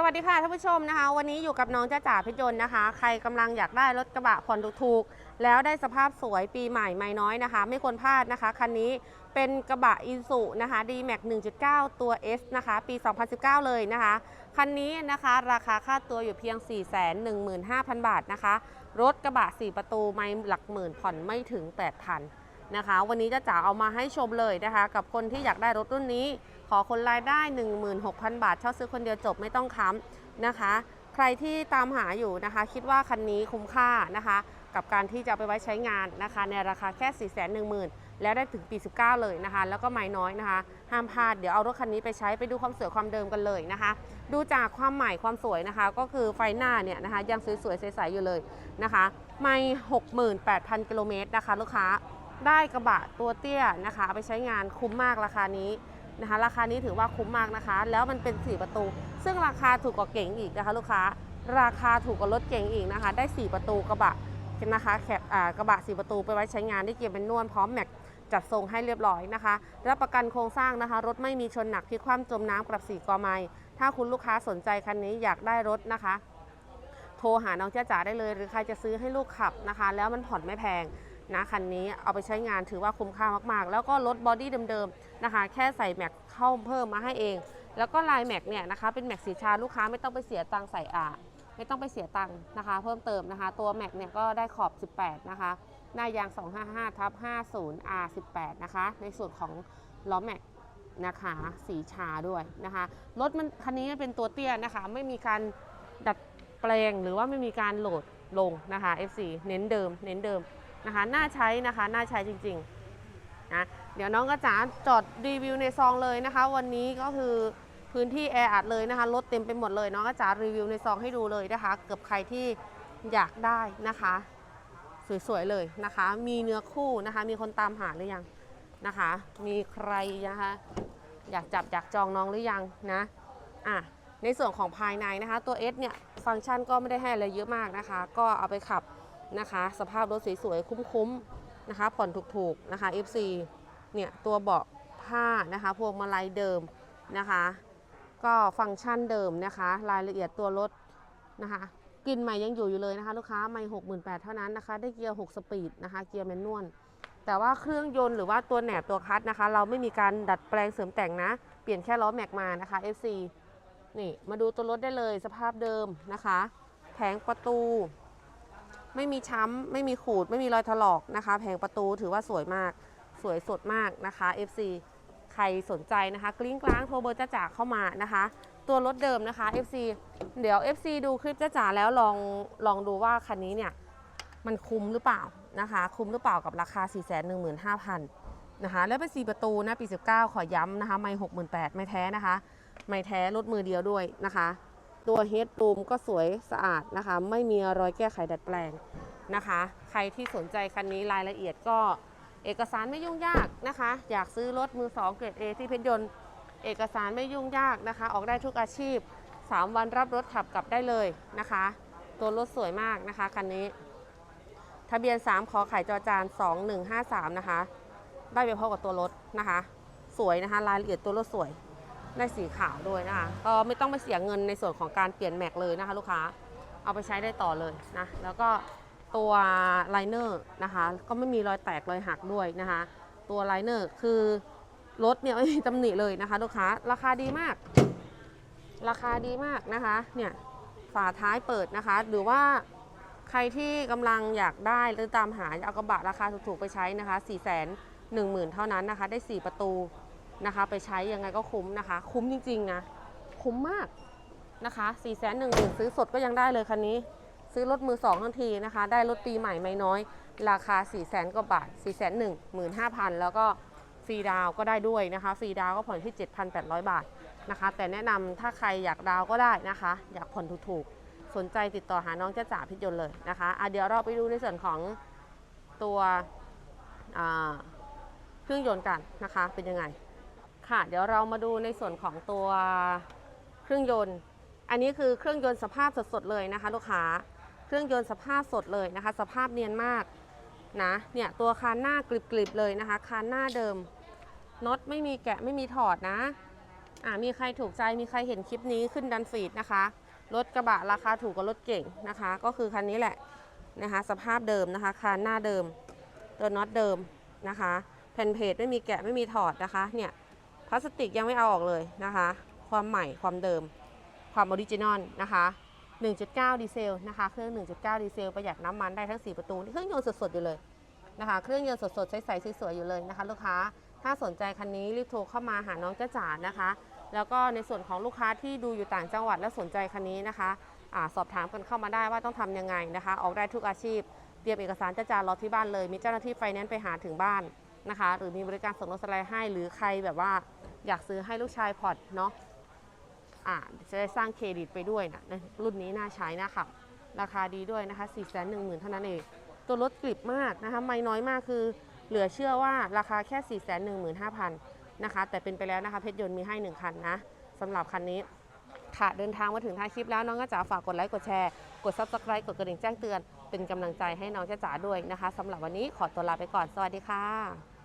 สวัสดีค่ะท่านผู้ชมนะคะ วันนี้อยู่กับน้องจ้าจ๋าพชรยนต์นะคะ ใครกำลังอยากได้รถกระบะผ่อนถูกๆแล้วได้สภาพสวยปีใหม่ไม่น้อยนะคะ ไม่ควรพลาดนะคะคันนี้เป็นกระบะอินสุนะคะ D-Max 1.9 ตัว S นะคะ ปี 2019 เลยนะคะคันนี้นะคะราคาค่าตัวอยู่เพียง 415,000 บาทนะคะ รถกระบะ 4 ประตูไม่หลักหมื่นผ่อนไม่ถึง8,000 นะคะ วันนี้จะจ๋าเอามาให้ชมเลยนะคะ กับคนที่อยากได้รถรุ่นนี้ ขอคนรายได้ 16,000 บาท เช่าซื้อคนเดียวจบไม่ต้องค้ำนะคะ ใครที่ตามหาอยู่นะคะ คิดว่าคันนี้คุ้มค่านะคะ กับการที่จะไปไว้ใช้งานนะคะ ในราคาแค่ 4 1 0 0 0 0 แล้วได้ถึงปี 19 เลยนะคะ แล้วก็ไม่น้อยนะคะ ห้ามพลาดเดี๋ยวเอารถคันนี้ไปใช้ไปดูความสวยความเดิมกันเลยนะคะ ดูจากความใหม่ความสวยนะคะ ก็คือไฟหน้าเนี่ยนะคะยังสวยๆใสๆอยู่เลยนะคะ ไม่ 68,000กิโลเมตรนะคะ ลูกค้า ได้กระบะตัวเตี้ยนะคะไปใช้งานคุ้มมากราคานี้นะคะ ราคานี้ถือว่าคุ้มมากนะคะ แล้วมันเป็น 4 ประตู ซึ่งราคาถูกกว่าเก๋งอีกนะคะ ลูกค้าราคาถูกกว่ารถเก๋งอีกนะคะ ได้ 4 ประตูกระบะนะคะแคบกระบะ 4 ประตูไปไว้ใช้งานได้เกียร์เป็นนวลพร้อมแม็กจัดทรงให้เรียบร้อยนะคะรับประกันโครงสร้างนะคะ รถไม่มีชนหนักพลิกคว่ำจมน้ำกับสีกอไม้ถ้าคุณลูกค้าสนใจคันนี้อยากได้รถนะคะ โทรหาน้องเจ้าจ๋าได้เลย หรือใครจะซื้อให้ลูกขับนะคะ แล้วมันผ่อนไม่แพง นะคันนี้เอาไปใช้งานถือว่าคุ้มค่ามากๆ แล้วก็รถบอดี้เดิมๆนะคะ แค่ใส่แม็กเข้าเพิ่มมาให้เอง แล้วก็ลายแม็กเนี่ยนะคะเป็นแม็กสีชาลูกค้าไม่ต้องไปเสียตังค์ใส่อ่าไม่ต้องไปเสียตังค์นะคะ เพิ่มเติมนะคะ ตัวแม็กเนี่ยก็ได้ขอบ 18 นะคะ หน้ายาง 255ทับ50 R18 นะคะ ในส่วนของล้อแม็กนะคะสีชาด้วยนะคะรถมันคันนี้เป็นตัวเตี้ยนะคะ ไม่มีการดัดแปลงหรือว่าไม่มีการโหลดลงนะคะ F4 เน้นเดิม เน้นเดิม นะคะน่าใช้นะคะน่าใช้จริงๆนะเดี๋ยวน้องกระจ๋าจอดรีวิวในซองเลยนะคะ วันนี้ก็คือพื้นที่แออัดเลยนะคะรถเต็มไปหมดเลยน้องกระจ๋ารีวิวในซองให้ดูเลยนะคะเกือบใครที่อยากได้นะคะ สวยๆเลยนะคะ มีเนื้อคู่นะคะ มีคนตามหาหรือยังนะคะ มีใครนะคะ อยากจับอยากจองน้องหรือยังนะอะในส่วนของภายในนะคะ ตัว S เนี่ยฟังก์ชันก็ไม่ได้ให้อะไรเยอะมากนะคะ ก็เอาไปขับ นะคะ สภาพรถสวยๆ คุ้มๆนะคะ ผ่อนถูกๆนะคะ FC เนี่ยตัวเบาะผ้านะคะพวงมาลัยเดิมนะคะ ก็ฟังก์ชันเดิมนะคะ รายละเอียดตัวรถนะคะกลิ่นใหม่ยังอยู่อยู่เลยนะคะ ลูกค้าไม่หกหมื่นแปดเท่านั้นนะคะ ได้เกียร์6สปีดนะคะเกียร์แมนนวลแต่ว่าเครื่องยนต์หรือว่าตัวแหนบตัวคัสนะคะ เราไม่มีการดัดแปลงเสริมแต่งนะ เปลี่ยนแค่ล้อแม็กมานะคะ FC นี่มาดูตัวรถได้เลยสภาพเดิมนะคะ แผงประตู ไม่มีช้ำ ไม่มีขูด ไม่มีรอยถลอกนะคะ แผงประตูถือว่าสวยมาก สวยสดมากนะคะ FC ใครสนใจนะคะ กลิ้งกลางโทรเบอร์จ้าจ๋าเข้ามานะคะ ตัวรถเดิมนะคะ FC เดี๋ยว FC ดูคลิปจ้าจ๋าแล้วลองลองดูว่าคันนี้เนี่ยมันคุ้มหรือเปล่านะคะ คุ้มหรือเปล่ากับราคา 4 1 5 0 0 0นะคะ แล้วเป็น4ประตูนะปี 19 ขอย้ำนะคะ ไม่ 68,000 ไม่แท้นะคะ ไม่แท้รถมือเดียวด้วยนะคะ ตัวเฮดรูมก็สวยสะอาดนะคะ ไม่มีรอยแก้ไขดัดแปลงนะคะ ใครที่สนใจคันนี้รายละเอียดก็เอกสารไม่ยุ่งยากนะคะ อยากซื้อรถมือ2เกรด A ที่เพชรยนต์ เอกสารไม่ยุ่งยากนะคะ ออกได้ทุกอาชีพ 3 วันรับรถขับกลับได้เลยนะคะ ตัวรถสวยมากนะคะคันนี้ ทะเบียน 3 ขอไข่จอจาน 2153 นะคะ ได้ไปพร้อมกับตัวรถนะคะ สวยนะคะ รายละเอียดตัวรถสวย ได้สีขาวด้วยนะคะ ก็ไม่ต้องไปเสียเงินในส่วนของการเปลี่ยนแม็กเลยนะคะ ลูกค้า เอาไปใช้ได้ต่อเลยนะ แล้วก็ตัวไลเนอร์นะคะ ก็ไม่มีรอยแตกรอยหักด้วยนะคะ ตัวไลเนอร์คือรถเนี่ยไม่มีตำหนิเลยนะคะ ลูกค้า ราคาดีมาก ราคาดีมากนะคะ เนี่ยฝาท้ายเปิดนะคะ หรือว่าใครที่กำลังอยากได้หรือตามหาเอากระบะราคาถูกๆไปใช้นะคะ 4 1 0 0 0 0 เท่านั้นนะคะ ได้ 4 ประตู นะคะ ไปใช้ยังไงก็คุ้มนะคะ คุ้มจริงๆนะคุ้มมากนะคะ4 1 0 0 0 0ซื้อสดก็ยังได้เลยคันนี้ ซื้อรถมือ2ทันทีนะคะ ได้รถปีใหม่ไม่น้อย ราคา4 0 0 0 0 0กว่าบาท4 1 1 5 0 0 0แล้วก็ฟรีดาวก็ได้ด้วยนะคะฟรีดาวก็ผ่อนที่ 7,800 บาทนะคะ แต่แนะนำถ้าใครอยากดาวก็ได้นะคะ อยากผ่อนถูกๆสนใจติดต่อหาน้องเจ้าจ๋าพิจยนต์เลยนะคะอะเดี๋ยวเราไปดูในส่วนของตัวเครื่องยนต์กันนะคะเป็นยังไง ค่ะ เดี๋ยวเรามาดูในส่วนของตัวเครื่องยนต์ อันนี้คือเครื่องยนต์สภาพสดๆเลยนะคะ ลูกค้า เครื่องยนต์สภาพสดเลยนะคะ สภาพเนียนมากนะ เนี่ยตัวคานหน้ากริบๆเลยนะคะ คานหน้าเดิม น็อตไม่มีแกะไม่มีถอดนะ อ่ามีใครถูกใจ มีใครเห็นคลิปนี้ขึ้นดันฟีดนะคะ รถกระบะราคาถูกกว่ารถเก่งนะคะ ก็คือคันนี้แหละนะคะ สภาพเดิมนะคะ คานหน้าเดิม ตัวน็อตเดิมนะคะ แผ่นเพจไม่มีแกะไม่มีถอดนะคะ เนี่ย พลาสติกยังไม่เอาออกเลยนะคะ ความใหม่ความเดิม ความออริจินอลนะคะ 1.9 ดีเซลนะคะ เครื่อง 1.9 ดีเซลประหยัดน้ำมันได้ทั้ง 4 ประตูเครื่องยนต์สดๆอยู่เลยนะคะ เครื่องยนต์สดๆใสๆสวยๆอยู่เลยนะคะ ลูกค้า ถ้าสนใจคันนี้รีบโทรเข้ามาหาน้องจ้าจ๋านะคะ แล้วก็ในส่วนของลูกค้าที่ดูอยู่ต่างจังหวัดและสนใจคันนี้นะคะอสอบถามกันเข้ามาได้ว่าต้องทำยังไงนะคะ ออกได้ทุกอาชีพ เตรียมเอกสารจ้าจ๋ารอที่บ้านเลย มีเจ้าหน้าที่ไฟแนนซ์ไปหาถึงบ้าน นะคะ หรือมีบริการส่งรถสไลด์ให้ หรือใครแบบว่าอยากซื้อให้ลูกชายผ่อนเนาะอ่าจะได้สร้างเครดิตไปด้วยนะรุ่นนี้น่าใช้นะคะราคาดีด้วยนะคะ 4 1 0 0 0 0เท่านั้นเอง ตัวรถกริบมากนะคะ ไม่น้อยมากคือ เหลือเชื่อว่าราคาแค่ 4 1 5 0 0 0นะคะ แต่เป็นไปแล้วนะคะ เพชรยนต์มีให้ 1 คันนะสำหรับคันนี้ ค่ะเดินทางมาถึงท้ายคลิปแล้วน้องก็จ๋าฝากกดไลค์ กดแชร์ กด subscribe กดกระดิ่งแจ้งเตือน เป็นกำลังใจให้น้องจ้าจ๋าด้วยนะคะสำหรับวันนี้ขอตัวลาไปก่อน สวัสดีค่ะ